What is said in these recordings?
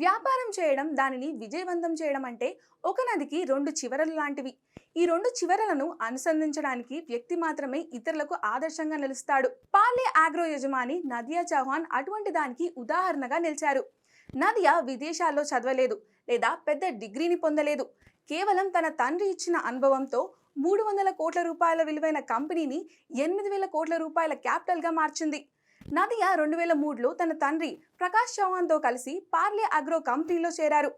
వ్యాపారం చేయడం దానిని విజయవంతం చేయడం అంటే ఒక నదికి రెండు చివరలు లాంటివి. ఈ రెండు చివరలను అనుసంధించడానికి వ్యక్తి మాత్రమే ఇతరులకు ఆదర్శంగా నిలుస్తాడు. పార్లే ఆగ్రో యజమాని నదియా చౌహాన్ అటువంటి దానికి ఉదాహరణగా నిలిచారు. నదియా విదేశాల్లో చదవలేదు లేదా పెద్ద డిగ్రీని పొందలేదు. కేవలం తన తండ్రి ఇచ్చిన అనుభవంతో మూడు వందల కోట్ల రూపాయల విలువైన కంపెనీని ఎనిమిది వేల కోట్ల రూపాయల క్యాపిటల్గా మార్చింది. నదియా రెండు వేల మూడులో తన తండ్రి ప్రకాష్ చౌహాన్తో కలిసి పార్లే అగ్రో కంపెనీలో చేరారు.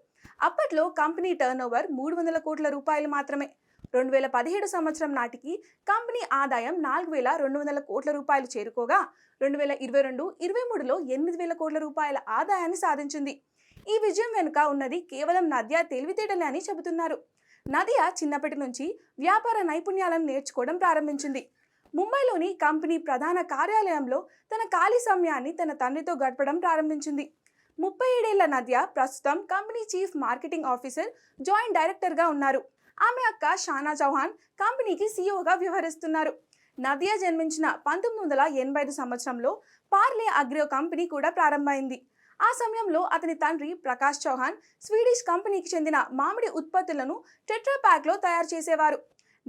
అప్పట్లో కంపెనీ టర్నోవర్ మూడు వందల కోట్ల రూపాయలు మాత్రమే. రెండు వేల పదిహేడు సంవత్సరం నాటికి కంపెనీ ఆదాయం నాలుగు వేల రెండు వందల కోట్ల రూపాయలు చేరుకోగా రెండు వేల ఇరవై రెండు ఇరవై మూడులో ఎనిమిది వేల కోట్ల రూపాయల ఆదాయాన్ని సాధించింది. ఈ విజయం వెనుక ఉన్నది కేవలం నద్యా తెలివితేటలే అని చెబుతున్నారు. నదియా చిన్నప్పటి నుంచి వ్యాపార నైపుణ్యాలను నేర్చుకోవడం ప్రారంభించింది. ముంబైలోని కంపెనీ ప్రధాన కార్యాలయంలో తన ఖాళీ సమయాన్ని తన తండ్రితో గడపడం ప్రారంభించింది. ముప్పై ఏడేళ్ళ నద్య ప్రస్తుతం company chief marketing officer joint డైరెక్టర్గా ఉన్నారు. ఆమె అక్క షానా చౌహాన్ కంపెనీకి సీఈఓగా వ్యవహరిస్తున్నారు. నదియా జన్మించిన పంతొమ్మిది వందల ఎనభై ఐదు సంవత్సరంలో పార్లే అగ్రో కంపెనీ కూడా ప్రారంభమైంది. ఆ సమయంలో అతని తండ్రి ప్రకాష్ చౌహాన్ స్వీడిష్ కంపెనీకి చెందిన మామిడి ఉత్పత్తులను టెట్రా ప్యాక్లో తయారు చేసేవారు.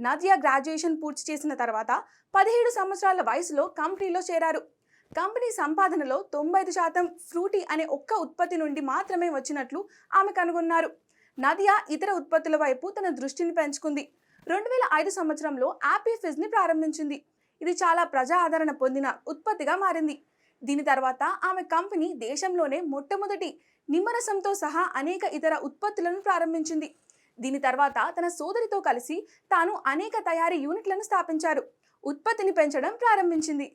నదియా గ్రాడ్యుయేషన్ పూర్తి చేసిన తర్వాత పదిహేడు సంవత్సరాల వయసులో కంపెనీలో చేరారు. కంపెనీ సంపాదనలో తొంభై ఐదు శాతం ఫ్రూటీ అనే ఒక్క ఉత్పత్తి నుండి మాత్రమే వచ్చినట్లు ఆమె కనుగొన్నారు. నదియా ఇతర ఉత్పత్తుల వైపు తన దృష్టిని పెంచుకుంది. రెండు వేల ఐదు సంవత్సరంలో యాపీ ఫిజ్ని ప్రారంభించింది. ఇది చాలా ప్రజా ఆదరణ పొందిన ఉత్పత్తిగా మారింది. దీని తర్వాత ఆమె కంపెనీ దేశంలోనే మొట్టమొదటి నిమ్మరసంతో సహా అనేక ఇతర ఉత్పత్తులను ప్రారంభించింది. దీని తర్వాత తన సోదరితో కలిసి తాను అనేక తయారీ యూనిట్లను స్థాపించారు. ఉత్పత్తిని పెంచడం ప్రారంభించింది.